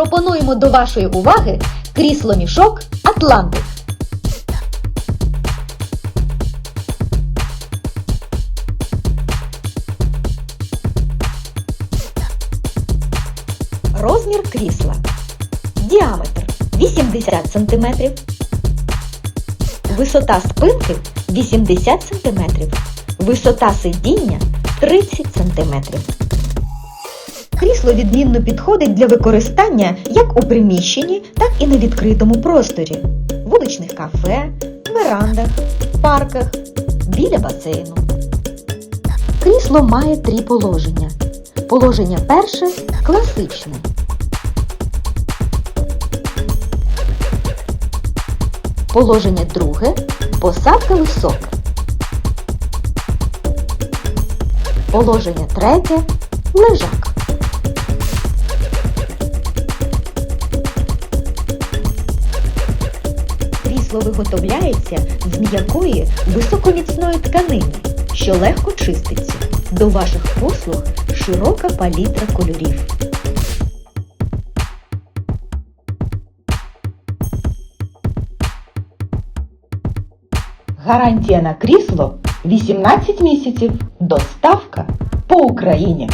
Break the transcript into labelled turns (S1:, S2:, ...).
S1: Пропонуємо до вашої уваги крісло-мішок Атлантик. Розмір крісла. Діаметр 80 см. Висота спинки 80 см. Висота сидіння 30 см. Крісло відмінно підходить для використання як у приміщенні, так і на відкритому просторі, вуличних кафе, верандах, парках, біля басейну. Крісло має три положення. Положення перше класичне. Положення друге посадка висока. Положення третє лежак. Крісло виготовляється з м'якої високоміцної тканини, що легко чиститься. До ваших послуг широка палітра кольорів.
S2: Гарантія на крісло 18 місяців. Доставка по Україні.